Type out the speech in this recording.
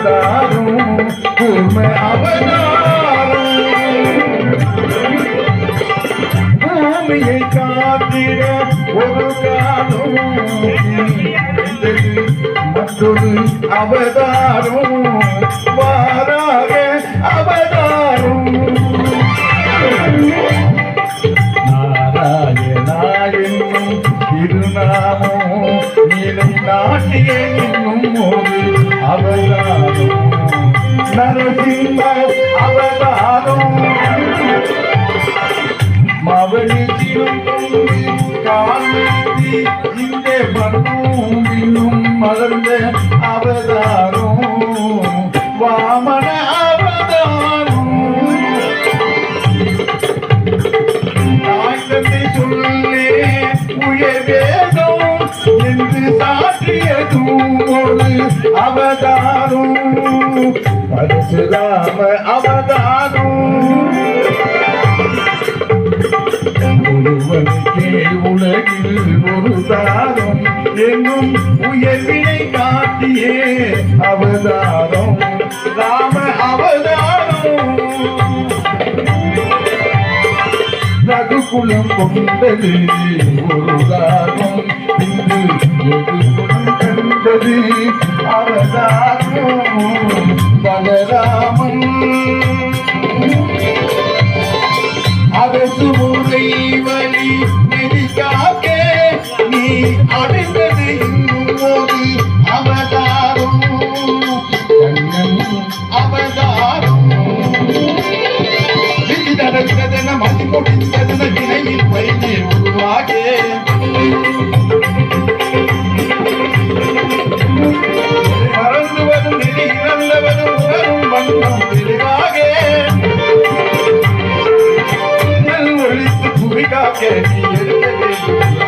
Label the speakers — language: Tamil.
Speaker 1: அவதாரம் கூர்ம அவதாரம். பூமியை காத்திட ஒரு காலம் மற்றொரு அவதாரம் வாராக அவதாரம் நாராயணாயனும் காலத்தி இந்த மண்ணும் இன்னும் மலர்ந்த அவதாரம். வாமன அவதாரம். தாய் சொல்லே உயர் என்று அவதாரம். பரசுராம அவதாரம். அவதாரம் எங்கும் உயர்வினை காட்டியே. அவதாரம் ராம அவதாரம். ரகுகுலம் கொண்டது ஒரு தாரம் இன்று எதுகுலம் கண்டது அவதாரம். பலராமன் அடைந்தது இன்னும் ஒரு அவதாரம் கண்ணன் அவதாரம் விதி நடந்ததென மதி முடிந்ததென வினையில் வைத்து உருவாக. மறந்து வரும் நெறி இழந்தவரும் உணரும் வண்ணம் தெளிவாக நல் ஒழித்து புவிகாக்க நீ எடுக்க வேண்டும். அவதாரம்